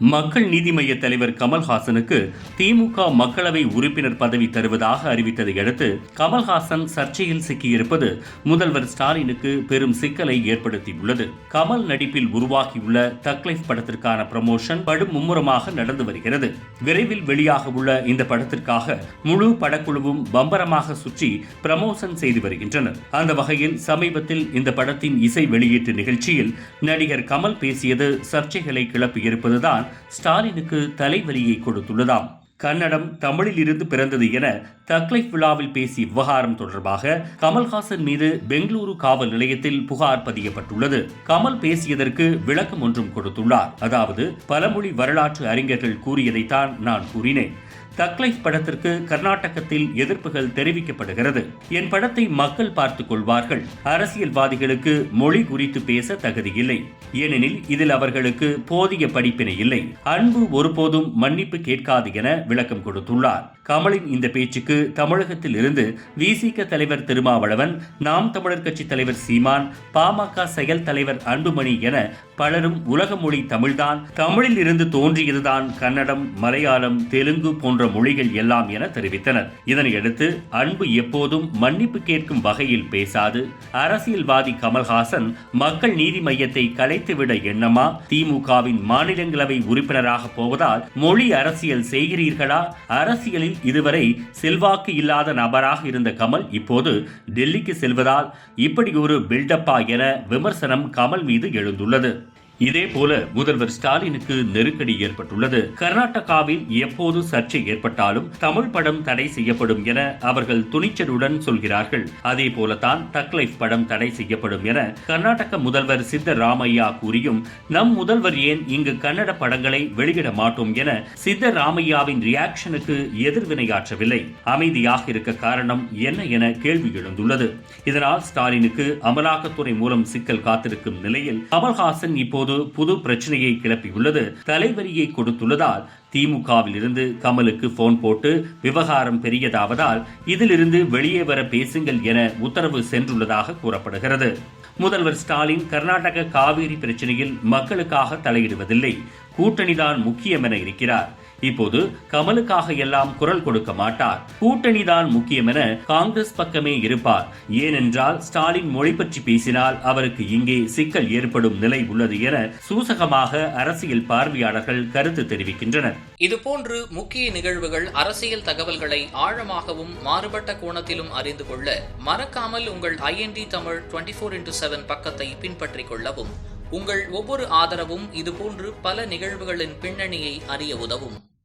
மக்கள் நீதி மய்ய தலைவர் கமல்ஹாசனுக்கு திமுக மக்களவை உறுப்பினர் பதவி தருவதாக அறிவித்ததை அடுத்து கமல்ஹாசன் சர்ச்சையில் சிக்கியிருப்பது முதல்வர் ஸ்டாலினுக்கு பெரும் சிக்கலை ஏற்படுத்தியுள்ளது. கமல் நடிப்பில் உருவாகியுள்ள தக்லைஃப் படத்திற்கான ப்ரமோஷன் படும் மும்முரமாக நடந்து வருகிறது. விரைவில் வெளியாக உள்ள இந்த படத்திற்காக முழு படக்குழுவும் பம்பரமாக சுற்றி ப்ரமோஷன் செய்து வருகின்றனர். அந்த வகையில் சமீபத்தில் இந்த படத்தின் இசை வெளியீட்டு நிகழ்ச்சியில் நடிகர் கமல் பேசியது சர்ச்சைகளை கிளப்பியிருப்பதுதான் ஸ்டாலினுக்கு தலைவலியை கொடுத்துள்ளதாம். கன்னடம் தமிழில் இருந்து பிறந்தது என தக்லைஃப் விழாவில் பேசிய விவகாரம் தொடர்பாக கமல்ஹாசன் மீது பெங்களூரு காவல் நிலையத்தில் புகார் பதியப்பட்டுள்ளது. கமல் பேசியதற்கு விளக்கம் ஒன்றும் கொடுத்துள்ளார். அதாவது பலமொழி வரலாற்று அறிஞர்கள் கூறியதைத்தான் நான் கூறினேன். தக்லைஃப் படத்திற்கு கர்நாடகத்தில் எதிர்ப்புகள் தெரிவிக்கப்படுகிறது. என் படத்தை மக்கள் பார்த்துக் கொள்வார்கள். அரசியல்வாதிகளுக்கு மொழி குறித்து பேச தகுதியில்லை ஏனெனில் இதில் அவர்களுக்கு போதிய படிப்பினை இல்லை. அன்பு ஒருபோதும் மன்னிப்பு கேட்காது என விளக்கம் கொடுத்துள்ளார். கமலின் இந்த பேச்சுக்கு தமிழகத்தில் இருந்து விசிக தலைவர் திருமாவளவன் நாம் தமிழர் கட்சி தலைவர் சீமான் பாமக செயல் தலைவர் அன்புமணி என பலரும் உலக மொழி தமிழ்தான் தமிழில் இருந்து தோன்றியதுதான் கன்னடம் மலையாளம் தெலுங்கு போன்ற மொழிகள் எல்லாம் என தெரிவித்தனர். இதனையடுத்து அன்பு எப்போதும் மன்னிப்பு கேட்கும் வகையில் பேசாது. அரசியல்வாதி கமல்ஹாசன் மக்கள் நீதி மையத்தை கலைத்துவிட எண்ணமா திமுகவின் மாநிலங்களவை உறுப்பினராக போவதால் மொழி அரசியல் செய்கிறீர்களா? அரசியலில் இதுவரை செல்வாக்கு இல்லாத நபராக இருந்த கமல் இப்போது டெல்லிக்கு செல்வதால் இப்படி ஒரு பில்டப்பா என விமர்சனம் கமல் மீது எழுந்துள்ளது. இதேபோல முதல்வர் ஸ்டாலினுக்கு நெருக்கடி ஏற்பட்டுள்ளது. கர்நாடகாவில் எப்போது சர்ச்சை ஏற்பட்டாலும் தமிழ் படம் தடை செய்யப்படும் என அவர்கள் துணிச்சலுடன் சொல்கிறார்கள். அதே போலதான் தக்லைஃப் படம் தடை செய்யப்படும் என கர்நாடக முதல்வர் சித்தராமையா கூறியும் நம் முதல்வர் ஏன் இங்கு கன்னட படங்களை வெளியிட மாட்டோம் என சித்தராமையாவின் ரியாக்ஷனுக்கு எதிர்வினையாற்றவில்லை. அமைதியாக இருக்க காரணம் என்ன என கேள்வி எழுந்துள்ளது. இதனால் ஸ்டாலினுக்கு அமலாக்கத்துறை மூலம் சிக்கல் காத்திருக்கும் நிலையில் கமல்ஹாசன் இப்போது புது பிரச்சனையை கிளப்பியுள்ளது. தலைவரியை கொடுத்துள்ளதால் திமுகவில் இருந்து கமலுக்கு போன் போட்டு விவகாரம் பெரியதாவதால் இதிலிருந்து வெளியே வர பேசுங்கள் என உத்தரவு சென்றுள்ளதாக கூறப்படுகிறது. முதல்வர் ஸ்டாலின் கர்நாடக காவிரி பிரச்சனையில் மக்களுக்காக தலையிடுவதில்லை. கூட்டணிதான் முக்கியம் என இருக்கிறார். இப்போது கமலுக்காக எல்லாம் குரல் கொடுக்க மாட்டார். கூட்டணிதான் முக்கியம் என காங்கிரஸ் பக்கமே இருப்பார். ஏனென்றால் ஸ்டாலின் மொழி பற்றி பேசினால் அவருக்கு இங்கே சிக்கல் ஏற்படும் நிலை உள்ளது என சூசகமாக அரசியல் பார்வையாளர்கள் கருத்து தெரிவிக்கின்றனர். இதுபோன்று முக்கிய நிகழ்வுகள் அரசியல் தகவல்களை ஆழமாகவும் மாறுபட்ட கோணத்திலும் அறிந்து கொள்ள மறக்காமல் உங்கள் IND Tamil twenty four into seven பக்கத்தை பின்பற்றிக் கொள்ளவும். உங்கள் ஒவ்வொரு ஆதரவும் இதுபோன்று பல நிகழ்வுகளின் பின்னணியை அறிய உதவும்.